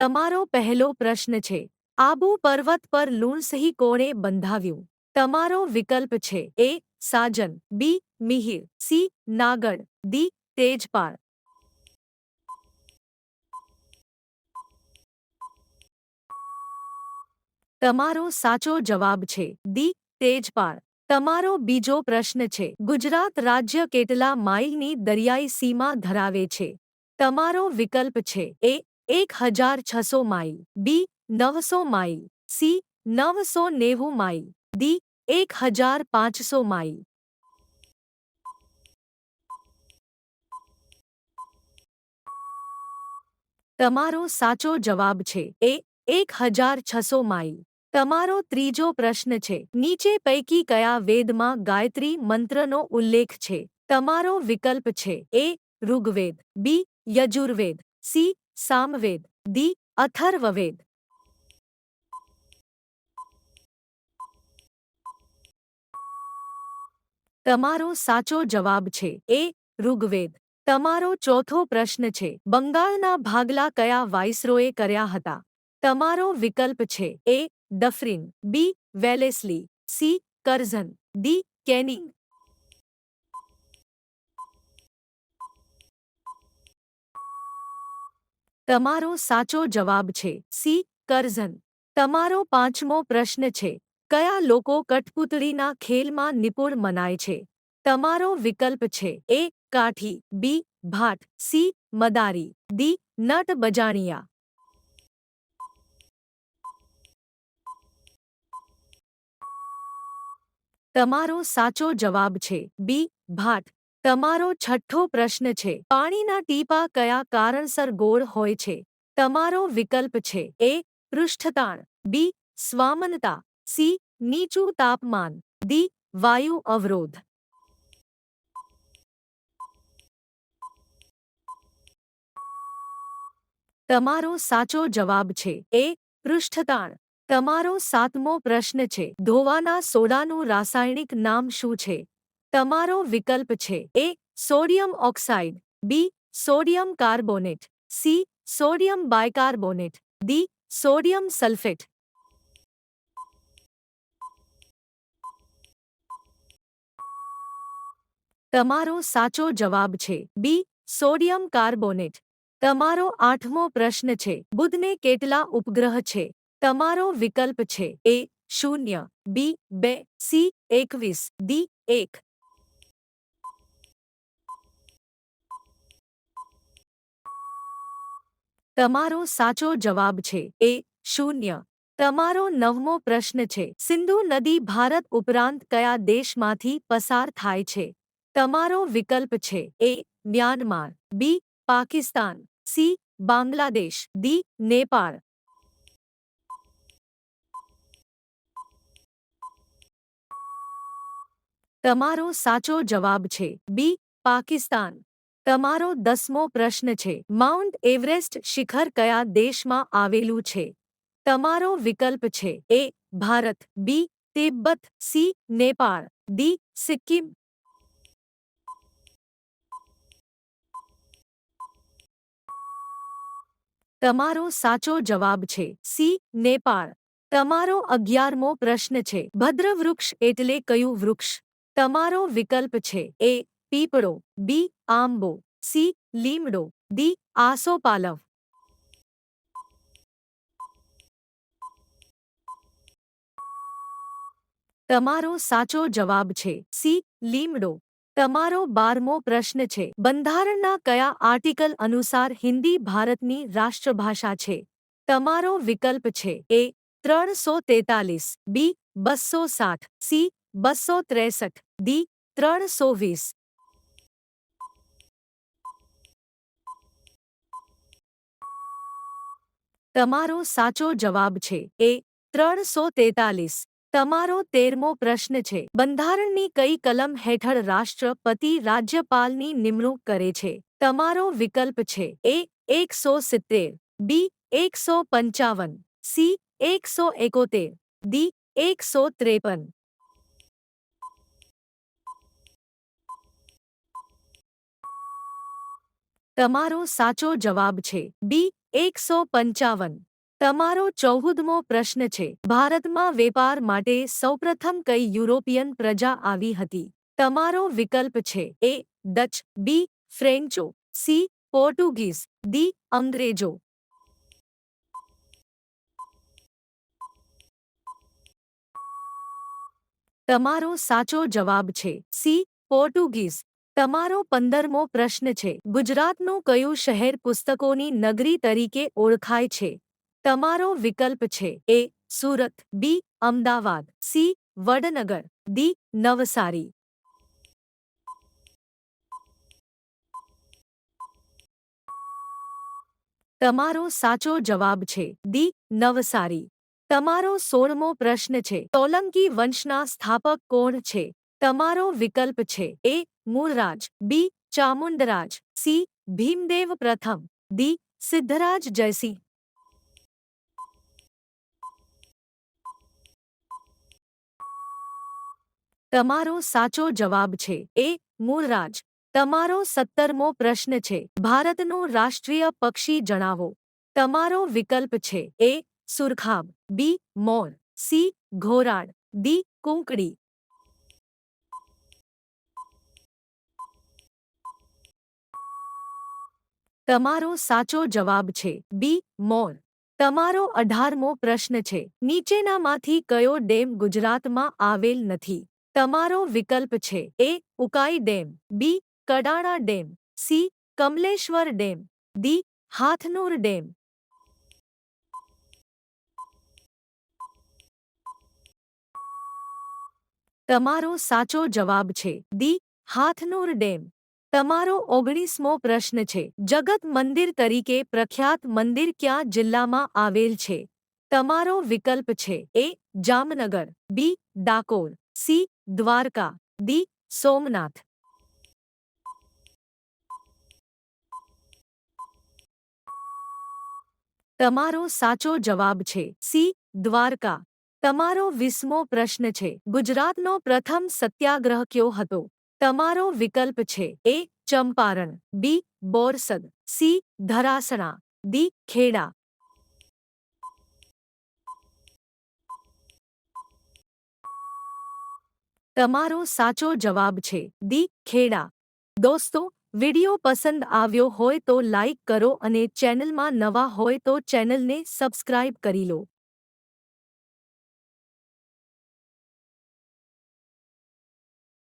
તમારો પહેલો પ્રશ્ન છે, આબુ પર્વત પર લુણસહી કોણે બંધાવ્યું? તમારો વિકલ્પ છે, A Sajan, B Mihir, C Nagad, D Tejpal. તમારો સાચો જવાબ છે, ડી તેજપાળ. તમારો બીજો પ્રશ્ન છે, ગુજરાત રાજ્ય કેટલા માઇલની દરિયાઈ સીમા ધરાવે છે? તમારો વિકલ્પ છે, એ એક હજાર છસો માઇલ, બી, નવસો માઇલ, સી, નવસો નેવું માઇલ, ડી, એક હજાર પાંચસો માઇલ. તમારો સાચો જવાબ છે એ એક હજાર છસો માઇલ. તમારો ત્રીજો પ્રશ્ન છે, નીચે પૈકી કયા વેદમાં ગાયત્રી મંત્રનો ઉલ્લેખ છે? તમારો વિકલ્પ છે A Rigveda, B, Yajurveda, C Samaveda, D Atharvaveda. તમારો સાચો જવાબ છે, એ ઋગ્વેદ. તમારો ચોથો પ્રશ્ન છે, બંગાળના ભાગલા કયા વાઇસરોએ કર્યા હતા? તમારો વિકલ્પ છે, A Dufferin, B Wellesley, C Curzon, D Canning. તમારો સાચો જવાબ છે. સી. કરઝન. તમારો પાંચમો પ્રશ્ન છે. કયા લોકો કઠપૂતળીના ખેલમાં નિપુણ મનાય છે? તમારો વિકલ્પ છે. A. Kathi. B. Bhat. C. Madaari. D. નટ બજાણિયા. તમારો સાચો જવાબ છે. બી. ભાટ. તમારો છઠ્ઠો પ્રશ્ન છે. પાણીના ટીપા કયા કારણસર ગોળ હોય છે? તમારો વિકલ્પ છે. એ, પૃષ્ઠતાણ. બી, સ્વામનતા. સી, નીચું તાપમાન. ડી, વાયુ અવરોધ. તમારો સાચો જવાબ છે. એ, પૃષ્ઠતાણ. તમારો સાતમો પ્રશ્ન છે. ધોવાના સોડાનું રાસાયણિક નામ શું છે? તમારો વિકલ્પ છે A sodium oxide, B sodium carbonate, C sodium bicarbonate, D sodium sulphate. તમારો સાચો જવાબ છે બી સોડિયમ કાર્બોનેટ. તમારો આઠમો પ્રશ્ન છે બુધને કેટલા ઉપગ્રહ છે? તમારો વિકલ્પ છે એ શૂન્ય, બી બે, સી એકવીસ, ડી એક. તમારો સાચો જવાબ છે. એ શૂન્ય. તમારો નવમો પ્રશ્ન છે. સિંધુ નદી ભારત ઉપરાંત કયા દેશમાંથી પસાર થાય છે? તમારો વિકલ્પ છે. A Myanmar. B Pakistan. C Bangladesh. D Nepal. તમારો સાચો જવાબ છે. બી પાકિસ્તાન. તમારો દસમો પ્રશ્ન છે, માઉન્ટ એવરેસ્ટ શિખર કયા દેશમાં આવેલું છે? તમારો વિકલ્પ છે, A, Bharat, B, Tibet, C, Nepal, D, Sikkim. તમારો સાચો જવાબ છે, સી, નેપાળ. તમારો અગિયારમો પ્રશ્ન છે, ભદ્રવૃક્ષ એટલે કયું વૃક્ષ? તમારો વિકલ્પ છે, એ પીપળો બી આંબો સી લીમડો ડી આસોપાલવ તમારો સાચો જવાબ છે સી લીમડો તમારો બારમો પ્રશ્ન છે બંધારણના કયા આર્ટિકલ અનુસાર હિન્દી ભારતની રાષ્ટ્રભાષા છે તમારો વિકલ્પ છે એ ત્રણસો તેતાલીસ બી બસો સાઠ સી બસો ત્રેસઠ ડી ત્રણસો વીસ તમારો સાચો જવાબ છે. એ, ત્રણસો તેતાલીસ. તમારો તેરમો પ્રશ્ન છે. બંધારણની કઈ કલમ હેઠળ રાષ્ટ્રપતિ રાજ્યપાલની નિમણૂક કરે છે? તમારો વિકલ્પ છે. એ, એકસો સિત્તેર. બી, એકસો પંચાવન. સી, એકસો એકોતેર. ડી, એકસો ત્રેપન. તમારો સાચો જવાબ છે. બી એકસો પંચાવન. તમારો ચૌદમો પ્રશ્ન છે. ભારતમાં વેપાર માટે સૌપ્રથમ કઈ યુરોપિયન પ્રજા આવી હતી? તમારો વિકલ્પ છે. એ, ડચ, બી, ફ્રેન્ચો, સી, પોર્ટુગીઝ, ડી, અંગ્રેજો. તમારો સાચો જવાબ છે. C, Portuguese. તમારો પંદરમો પ્રશ્ન છે. ગુજરાતનું કયું શહેર પુસ્તકોની નગરી તરીકે ઓળખાય છે? તમારો વિકલ્પ છે. A, Surat. B, Ahmedabad. C, Vadnagar. D, Navsari. તમારો સાચો જવાબ છે. ડી, નવસારી. તમારો સોળમો પ્રશ્ન છે. સોલંકી વંશના સ્થાપક કોણ છે? તમારો વિકલ્પ છે. A Mulraj B Chamundraj C Bhimdev પ્રથમ ડી સિદ્ધરાજ જયસિંહ તમારો સાચો જવાબ છે એ મૂળરાજ તમારો સત્તરમો પ્રશ્ન છે ભારતનું રાષ્ટ્રીય પક્ષી જણાવો તમારો વિકલ્પ છે એ સુરખાબ બી મોર સી ઘોરાડ ડી કુંકડી તમારો સાચો જવાબ છે. બી મોર તમારો અઢારમો પ્રશ્ન છે. નીચેનામાંથી કયો ડેમ ગુજરાતમાં આવેલ નથી? તમારો વિકલ્પ છે. A, Ukai dam. B, Kadana dam. C, Kamleshwar dam. D Hathnur dam. તમારો સાચો જવાબ છે. દી હાથનૂર ડેમ. તમારો ઓગણીસમો પ્રશ્ન છે, જગત મંદિર તરીકે પ્રખ્યાત મંદિર ક્યાં જિલ્લામાં આવેલ છે? તમારો વિકલ્પ છે, A Jamnagar, B Dakor, C Dwarka, D Somnath. તમારો સાચો જવાબ છે, સી દ્વારકા. તમારો વીસમો પ્રશ્ન છે, ગુજરાતનો પ્રથમ સત્યાગ્રહ કયો હતો? તમારો વિકલ્પ છે A Champaran, B Borsad, C Dharasana, D Kheda. તમારો સાચો જવાબ છે દી ખેડા. દોસ્તો, વિડિયો પસંદ આવ્યો હોય તો લાઇક કરો અને ચેનલમાં નવા હોય તો ચેનલને સબસ્ક્રાઇબ કરી લો.